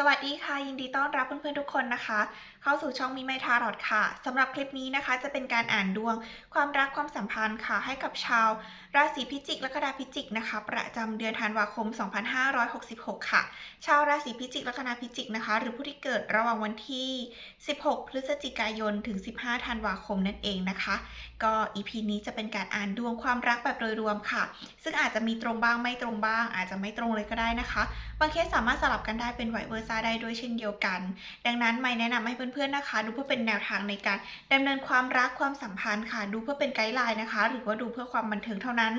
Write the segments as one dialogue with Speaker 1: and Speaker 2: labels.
Speaker 1: สวัสดีค่ะ ยินดีต้อนรับเพื่อนๆทุกคนนะคะ เข้าสู่ช่องมีไมทารอดค่ะสำหรับคลิปนี้นะคะ จะเป็นการอ่านดวงความรักความสัมพันธ์ค่ะ ให้กับชาว ราศีพิจิกและกราพิจิกนะคะ ประจำเดือนธันวาคม 2566 ค่ะ ชาวราศีพิจิกและคณะพิจิกนะคะ หรือผู้ที่เกิดระหว่างวันที่ 16 พฤศจิกายนถึง 15 ธันวาคมนั่นเองนะคะ ก็ EP นี้จะเป็นการอ่านดวงความรักแบบโดยรวมค่ะ ซึ่งอาจจะมีตรงบ้างไม่ตรงบ้าง อาจจะไม่ตรงเลยก็ได้นะคะ บางเคสสามารถสลับกันได้เป็นไวเวอร์ซ่าได้ด้วยเช่นเดียวกัน ดังนั้นไม่แนะนำให้เพื่อนๆนะคะ ดูเพื่อเป็นแนวทางในการดำเนินความรักความสัมพันธ์ค่ะ ดูเพื่อเป็นไกด์ไลน์นะคะ หรือว่าดูเพื่อความบันเทิงเท่านั้น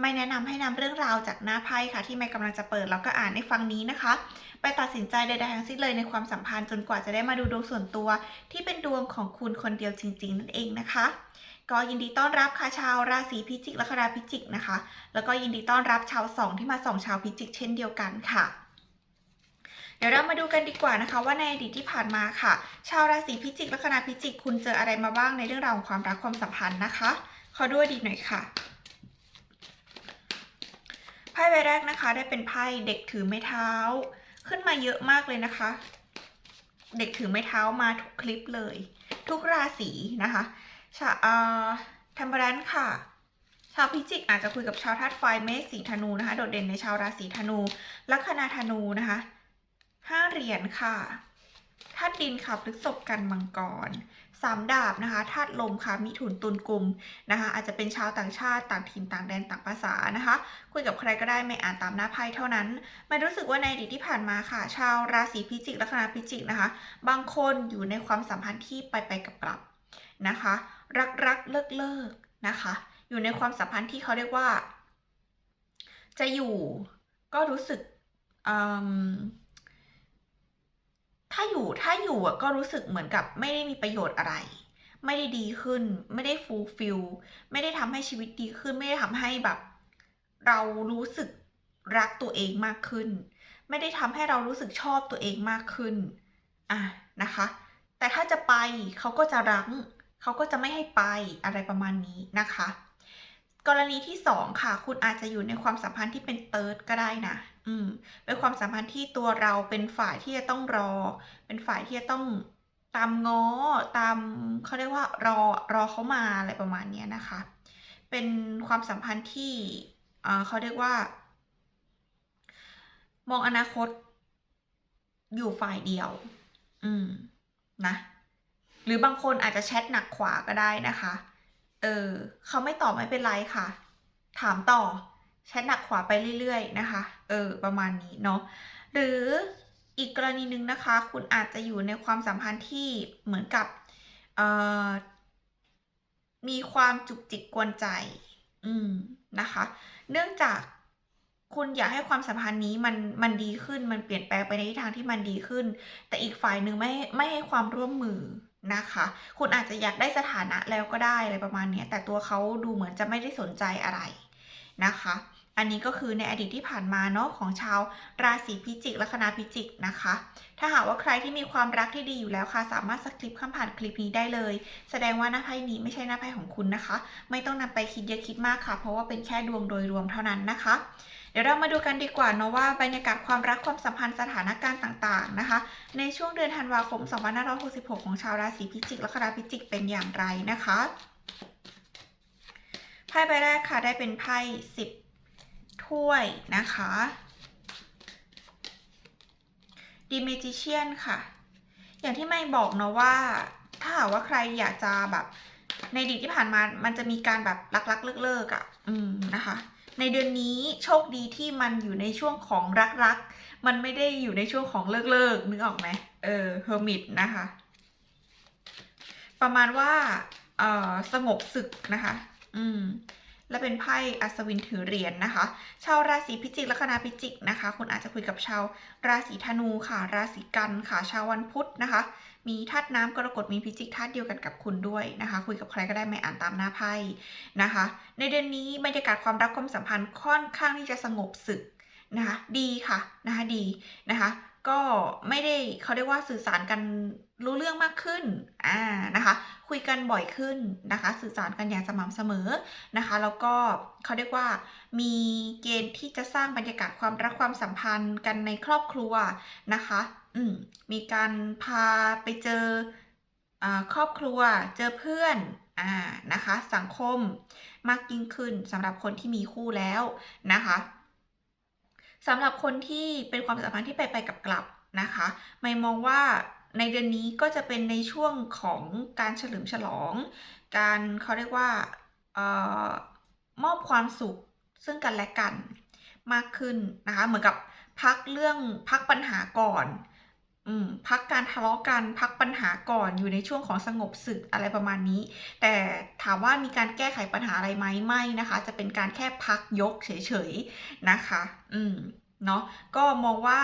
Speaker 1: ไม่แนะนำให้นำเรื่องราวจากหน้าไพ่ค่ะ ที่ไม่กำลังจะเปิดแล้วก็อ่านในฟังนี้นะคะ ไปตัดสินใจใดๆทั้งสิ้นเลยในความสัมพันธ์จนกว่าจะได้มาดูดวงส่วนตัว ที่เป็นดวงของคุณคนเดียวจริง ๆ นั่นเองนะคะก็ยินดีต้อนรับค่ะชาวราศีพิจิกและคราพิจิกนะคะ แล้วก็ยินดีต้อนรับชาวสองที่มาส่องชาวพิจิกเช่นเดียวกันค่ะ ดี๋ยวเรามาดูกันดีกว่านะคะ ว่าในอดีตที่ผ่านมาค่ะ ชาวราศีพิจิกและคณะพิจิก คุณเจออะไรมาบ้างในเรื่องราวของความรักความสัมพันธ์นะคะ ขอดูอดีตหน่อยค่ะไพ่ใบแรกนะคะ ได้เป็นไพ่เด็กถือไม้เท้า ขึ้นมาเยอะมากเลยนะคะ เด็กถือไม้เท้ามาทุกคลิปเลย ทุกราศีนะคะชาอ่าธรรมรันค่ะชาวพิจิกอาจจะคุยกับชาวธาตุไฟเมษสีธนูนะคะ โดดเด่นในชาวราศีธนูลัคนาธนูนะคะ ห้าเหรียญค่ะธาตุดินค่ะพฤษภกันมังกรสามดาบนะคะธาตุลมค่ะมิถุนตุลกุมนะคะ อาจจะเป็นชาวต่างชาติต่างถิ่นต่างแดนต่างภาษานะคะ คุยกับใครก็ได้ไม่อ่านตามหน้าไพ่เท่านั้นมันรู้สึกว่าในอดีตที่ผ่านมาค่ะ ชาวราศีพิจิกลัคนาพิจิกนะคะ บางคนอยู่ในความสัมพันธ์ที่ไปไปกับกลับนะคะ รักรักเลิกเลิกนะคะ อยู่ในความสัมพันธ์ที่เขาเรียกว่า จะอยู่ก็รู้สึกอืม ถ้าอยู่ถ้าอยู่อะก็รู้สึกเหมือนกับไม่ได้มีประโยชน์อะไร ไม่ได้ดีขึ้น ไม่ได้ฟูลฟิลไม่ได้ทำให้ชีวิตดีขึ้น ไม่ได้ทำให้แบบ เรารู้สึกรักตัวเองมากขึ้น ไม่ได้ทำให้เรารู้สึกชอบตัวเองมากขึ้นอะนะคะ แต่ถ้าจะไปเขาก็จะรั้งเขาก็จะไม่ให้ไปอะไรประมาณนี้นะคะ กรณีที่สองค่ะ คุณอาจจะอยู่ในความสัมพันธ์ที่เป็นเติร์ดก็ได้นะ อืมเป็นความสัมพันธ์ที่ตัวเราเป็นฝ่ายที่จะต้องรอ เป็นฝ่ายที่จะต้องตามง้อตามเขาเรียกว่ารอรอเขามาอะไรประมาณเนี้ยนะคะ เป็นความสัมพันธ์ที่เอ่อเขาเรียกว่า มองอนาคตอยู่ฝ่ายเดียว อืมนะ หรือบางคนอาจจะแชทหนักขวาก็ได้นะคะ เออเขาไม่ตอบไม่เป็นไรค่ะ ถามต่อ แชทหนักขวาไปเรื่อยๆนะคะ เออ ประมาณนี้เนาะ หรืออีกกรณีหนึ่งนะคะ คุณอาจจะอยู่ในความสัมพันธ์ที่เหมือนกับมีความจุกจิกกวนใจ อืม นะคะ เนื่องจากคุณอยากให้ความสัมพันธ์นี้มันมันดีขึ้น มันเปลี่ยนแปลงไปในทิศทางที่มันดีขึ้น แต่อีกฝ่ายหนึ่งไม่ไม่ให้ความร่วมมือนะคะ คุณอาจจะอยากได้สถานะแล้วก็ได้อะไรประมาณนี้แต่ตัวเขาดูเหมือนจะไม่ได้สนใจอะไร นะคะ อันนี้ก็คือในอดีตที่ผ่านมาเนาะของชาวราศีพิจิกและคณะพิจิกนะคะ ถ้าหากว่าใครที่มีความรักที่ดีอยู่แล้วค่ะ สามารถสคริปข้ามผ่านคลิปนี้ได้เลย แสดงว่าหน้าไพ่นี้ไม่ใช่หน้าไพ่ของคุณนะคะ ไม่ต้องนำไปคิดเยอะคิดมากค่ะ เพราะว่าเป็นแค่ดวงโดยรวมเท่านั้นนะคะเดี๋ยวเรามาดูกันดีกว่าเนาะว่าบรรยากาศความรักความสัมพันธ์สถานการณ์ต่างๆนะคะ ในช่วงเดือนธันวาคม 2566 ของชาวราศีพิจิกและคณะพิจิกเป็นอย่างไรนะคะ ไพ่ใบแรกค่ะได้เป็นไพ่สิบถ้วยนะคะดีเมจิเชียนค่ะ อย่างที่ไม่บอกเนาะว่า ถ้าหากว่าใครอยากจะแบบ ในอดีตที่ผ่านมา มันจะมีการแบบรักๆเลิกๆอะ่ะ อืมนะคะ ในเดือนนี้โชคดีที่มันอยู่ในช่วงของรักๆ มันไม่ได้อยู่ในช่วงของเลิกๆนึกออกไหมเออเฮอร์มิตนะคะ ประมาณว่า เออสงบศึกนะคะ อืมและเป็นไพ่อัศวินถือเหรียญนะคะ ชาวราศีพิจิกและคณะพิจิกนะคะ คุณอาจจะคุยกับชาวราศีธนูค่ะ ราศีกันค่ะ ชาววันพุธนะคะ มีธาตุน้ำกรกฎมีพิจิกธาตุเดียวกันกับคุณด้วยนะคะ คุยกับใครก็ได้ไม่อ่านตามหน้าไพ่นะคะ ในเดือนนี้บรรยากาศความรักความสัมพันธ์ค่อนข้างที่จะสงบศึกนะคะ ดีค่ะนะคะดีนะคะ ก็ไม่ได้เขาเรียกว่าสื่อสารกันรู้เรื่องมากขึ้นอ่านะคะ คุยกันบ่อยขึ้นนะคะ สื่อสารกันอย่างสม่ำเสมอนะคะ แล้วก็เขาเรียกว่า มีเกณฑ์ที่จะสร้างบรรยากาศความรักความสัมพันธ์กันในครอบครัวนะคะ อืมมีการพาไปเจออครอบครัวเจอเพื่อนอ่านะคะ สังคมมากยิ่งขึ้นสำหรับคนที่มีคู่แล้วนะคะ สำหรับคนที่เป็นความสัมพันธ์ที่ไปไปกับกลับนะคะไม่มองว่าในเดือนนี้ก็จะเป็นในช่วงของการเฉลิมฉลอง การเขาเรียกว่าออมอบความสุขซึ่งกันและกันมากขึ้นนะคะ เหมือนกับพักเรื่องพักปัญหาก่อน อืมพักการทะเลาะกันพักปัญหาก่อนอยู่ในช่วงของสงบศึกอะไรประมาณนี้ แต่ถามว่ามีการแก้ไขปัญหาอะไรไหมไม่นะคะ จะเป็นการแค่พักยกเฉยๆนะคะ อืมเนาะก็มองว่า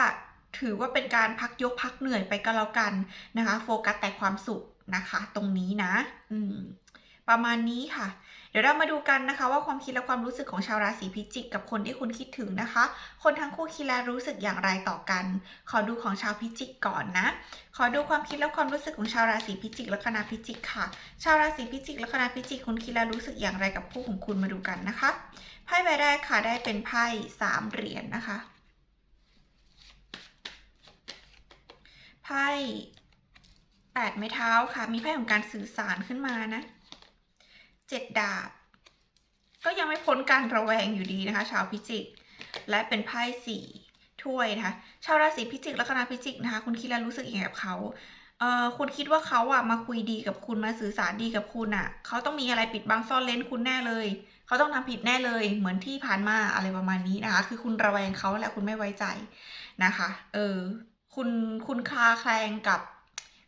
Speaker 1: ถือว่าเป็นการพักยกพักเหนื่อยไปก็แล้วกันนะคะ โฟกัสแต่ความสุขนะคะ ตรงนี้นะ อืมประมาณนี้ค่ะ เดี๋ยวเรามาดูกันนะคะ ว่าความคิดและความรู้สึกของชาวราศีพิจิก กับคนที่คุณคิดถึงนะคะ คนทั้งคู่คิดและรู้สึกอย่างไรต่อกัน ขอดูของชาวพิจิกก่อนนะ ขอดูความคิดและความรู้สึกของชาวราศีพิจิกและคณะพิจิกค่ะ ชาวราศีพิจิกและคณะพิจิกคุณคิดและรู้สึกอย่างไรกับคู่ของคุณมาดูกันนะคะไพ่ใบแรกค่ะได้เป็นไพ่สามเหรียญนนะคะไพ่แปดไม้เท้าค่ะ มีไพ่ของการสื่อสารขึ้นมานะ เจ็ดดาบ ก็ยังไม่พ้นการระแวงอยู่ดีนะคะ ชาวพิจิก และเป็นไพ่สี่ถ้วยนะคะ ชาวราศีพิจิกและคณะพิจิกนะคะ คุณคิดและรู้สึกอยังไงกับเขาเอ่อคุณคิดว่าเขาอะมาคุยดีกับคุณมาสื่อสารดีกับคุณอะ เขาต้องมีอะไรปิดบังซ่อนเล้นคุณแน่เลย เขาต้องทำผิดแน่เลย เหมือนที่ผ่านมาอะไรประมาณนี้นะคะ คือคุณระแวงเขาและคุณไม่ไว้ใจนะคะ เออ คุณคุณคลาแคลงกับ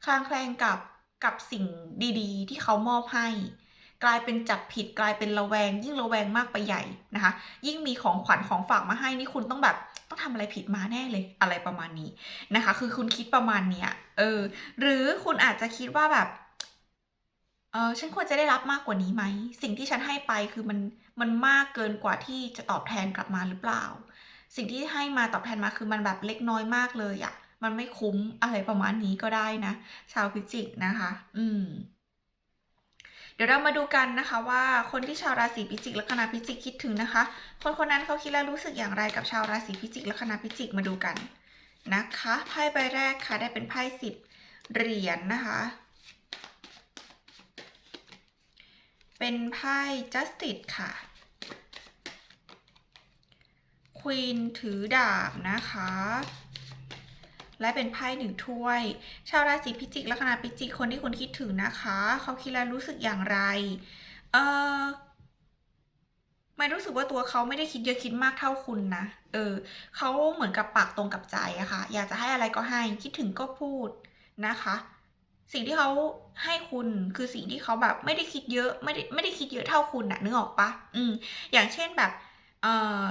Speaker 1: คลางแคลงกับกับสิ่งดี ๆ ที่เขามอบให้ กลายเป็นจับผิดกลายเป็นระแวง ยิ่งระแวงมากไปใหญ่นะคะ ยิ่งมีของขวัญของฝากมาให้นี่คุณต้องแบบต้องทำอะไรผิดมาแน่เลยอะไรประมาณนี้นะคะ คือคุณคิดประมาณเนี้ยเออ หรือคุณอาจจะคิดว่าแบบเออฉันควรจะได้รับมากกว่านี้ไหม สิ่งที่ฉันให้ไปคือมันมันมากเกินกว่าที่จะตอบแทนกลับมาหรือเปล่า สิ่งที่ให้มาตอบแทนมาคือมันแบบเล็กน้อยมากเลยอะมันไม่คุ้มอะไรประมาณนี้ก็ได้นะ ชาวพิจิกนะคะ อืม ดี๋ยวเรามาดูกันนะคะว่าคนที่ชาวราศีพิจิกและคณะพิจิกคิดถึงนะคะ คนคนนั้นเขาคิดและรู้สึกอย่างไรกับชาวราศีพิจิกและคณะพิจิกมาดูกันนะคะไพ่ใบแรกค่ะได้เป็นไพ่สิบเหรียญนนะคะ เป็นไพ่ justice ค่ะควีนถือดาบนะคะ และเป็นไพ่หนึ่งถ้วย ชาวราศีพิจิกและคณะพิจิกคนที่คุณคิดถึงนะคะ เขาคิดและรู้สึกอย่างไร เออไม่รู้สึกว่าตัวเขาไม่ได้คิดเยอะคิดมากเท่าคุณนะ เออ เขาเหมือนกับปากตรงกับใจอะค่ะ อยากจะให้อะไรก็ให้ คิดถึงก็พูดนะคะ สิ่งที่เขาให้คุณคือสิ่งที่เขาแบบไม่ได้คิดเยอะไม่ได้ไม่ได้คิดเยอะเท่าคุณนะนึกออกปะอืม อย่างเช่นแบบ เออ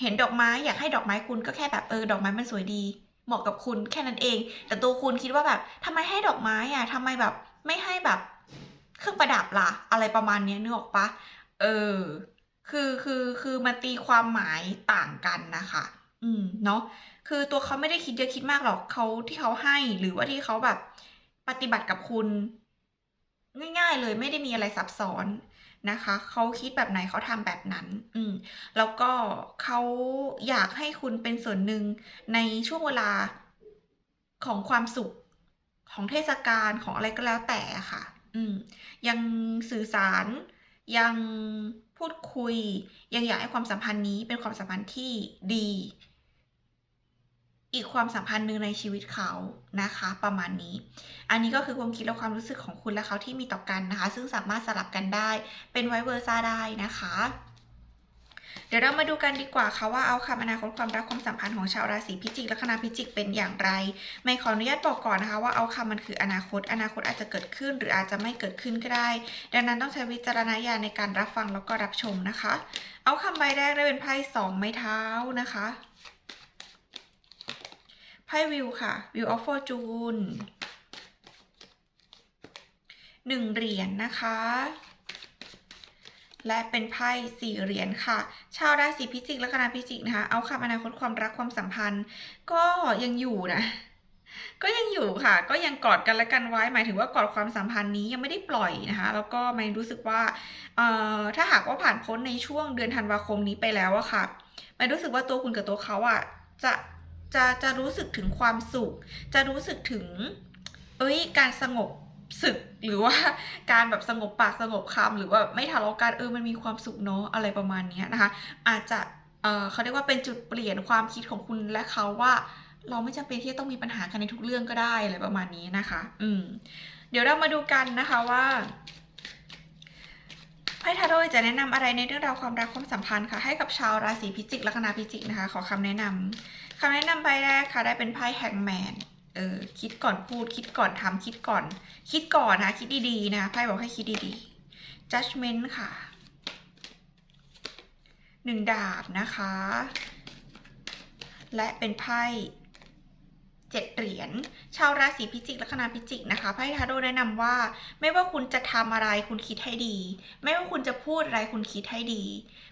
Speaker 1: เห็นดอกไม้อยากให้ดอกไม้คุณก็แค่แบบเออดอกไม้มันสวยดี เหมาะกับคุณแค่นั้นเอง แต่ตัวคุณคิดว่าแบบทำไมให้ดอกไม้อะทำไมแบบไม่ให้แบบเครื่องประดับล่ะ อะไรประมาณนี้นึกออกปะเออ คือคือคือมันตีความหมายต่างกันนะคะ อืมเนาะคือตัวเขาไม่ได้คิดเยอะคิดมากหรอกเขาที่เขาให้หรือว่าที่เขาแบบ ปฏิบัติกับคุณ ง่าย ๆ เลยไม่ได้มีอะไรซับซ้อน นะคะเขาคิดแบบไหนเขาทำแบบนั้น อืมแล้วก็เขาอยากให้คุณเป็นส่วนหนึ่งในช่วงเวลาของความสุขของเทศกาลของอะไรก็แล้วแต่ค่ะ อืม ยังสื่อสารยังพูดคุย ยังอยากให้ความสัมพันธ์นี้เป็นความสัมพันธ์ที่ดี อีกความสัมพันธ์หนึ่งในชีวิตเขานะคะ ประมาณนี้ อันนี้ก็คือความคิดและความรู้สึกของคุณและเขาที่มีต่อกันนะคะ ซึ่งสามารถสลับกันได้เป็นไวเวอร์ซ่าได้นะคะ เดี๋ยวเรามาดูกันดีกว่าค่ะว่าเอาคำอนาคตความรักความสัมพันธ์ของชาวราศีพิจิก และคณะพิจิกเป็นอย่างไร ไม่ขออนุญาตบอกก่อนนะคะว่าเอาคำมันคืออนาคต อนาคตอาจจะเกิดขึ้น หรืออาจจะไม่เกิดขึ้นก็ได้ ดังนั้นต้องใช้วิจารณญาณในการรับฟังแล้วก็รับชมนะคะ เอาคำใบแรกได้เป็นไพ่สองไม้เท้านะคะ ไพ่วิวค่ะวิวออฟฟอร์จูนหนึ่งเหรียญนนะคะ และเป็นไพ่สี่เหรียญค่ะ ชาวราศีพิจิกและคณะพิจิกนะคะ เอาคำอนาคตความรักความสัมพันธ์ ก็ยังอยู่นะก็ยังอยู่ค่ะ ก็ยังกอดกันและกันไว้ หมายถึงว่ากอดความสัมพันธ์นี้ยังไม่ได้ปล่อยนะคะ แล้วก็มายรู้สึกว่าเอ่อถ้าหากว่าผ่านพ้นในช่วงเดือนธันวาคมนี้ไปแล้วอะค่ะมายรู้สึกว่าตัวคุณกับตัวเขาอะจะ จะจะรู้สึกถึงความสุข จะรู้สึกถึงเฮ้ย การสงบศึกหรือว่าการแบบสงบปากสงบคำหรือว่าไม่ทะเลาะกันเออมันมีความสุขเนาะอะไรประมาณนี้นะคะ อาจจะเเขาเรียกว่าเป็นจุดเปลี่ยนความคิดของคุณและเขาว่า เราไม่จำเป็นที่จะต้องมีปัญหากันในทุกเรื่องก็ได้อะไรประมาณนี้นะคะ อืมเดี๋ยวเรามาดูกันนะคะว่าไพ่ทาโร่จะแนะนำอะไรในเรื่องราวความรักความสัมพันธ์ค่ะให้กับชาวราศีพิจิกลัคนาพิจิกนะคะ ขอคำแนะนำ คำแนะนำใบแรกค่ะ ได้เป็นไพ่แฮงแมนเออคิดก่อนพูด คิดก่อนทำคิดก่อน คิดก่อนนะคิดดีๆนะคะไพ่บอกให้คิดดีๆ judgment ค่ะหนึ่งดาบนะคะ และเป็นไพ่ เจ็ดเหรียญ ชาวราศีพิจิก ลัคนาพิจิกนะคะไพ่ทาโร่แนะนำว่า ไม่ว่าคุณจะทำอะไรคุณคิดให้ดี ไม่ว่าคุณจะพูดอะไรคุณคิดให้ดี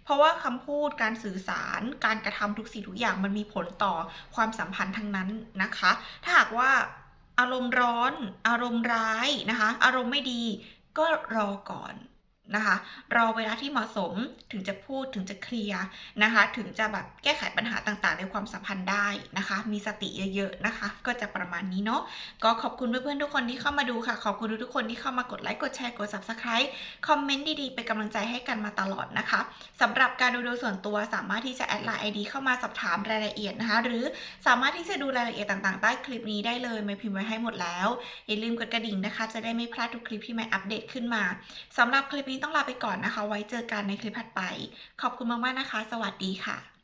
Speaker 1: เพราะว่าคำพูดการสื่อสาร การกระทำทุกสิ่งทุกอย่างมันมีผลต่อความสัมพันธ์ทั้งนั้นนะคะ ถ้าหากว่าอารมณ์ร้อน อารมณ์ร้ายนะคะ อารมณ์ไม่ดีก็รอก่อน นะคะ รอเวลาที่เหมาะสมถึงจะพูดถึงจะเคลียร์นะคะ ถึงจะแบบแก้ไขปัญหาต่างๆ ในความสัมพันธ์ได้นะคะ มีสติเยอะๆนะคะ ก็จะประมาณนี้เนาะก็ขอบคุณเพื่อนๆทุกคนที่เข้ามาดูค่ะ ขอบคุณทุกคนที่เข้ามากดไลค์กดแชร์กด subscribe คอมเมนต์ดีๆเป็นกำลังใจให้กันมาตลอดนะคะสำหรับการดูโดยส่วนตัวสามารถที่จะแอดไลน์ ID เข้ามาสอบถามรายละเอียดนะคะ หรือสามารถที่จะดูรายละเอียดต่างๆ ใต้คลิปนี้ได้เลยไม่พิมพ์ไว้ให้หมดแล้วอย่าลืมกดกระดิ่งนะคะ จะได้ไม่พลาดทุกคลิปที่ไม่อัปเดตขึ้นมาสำหรับคลิปนี้ต้องลาไปก่อนนะคะ ไว้เจอกันในคลิปถัดไป ขอบคุณมากๆนะคะ สวัสดีค่ะ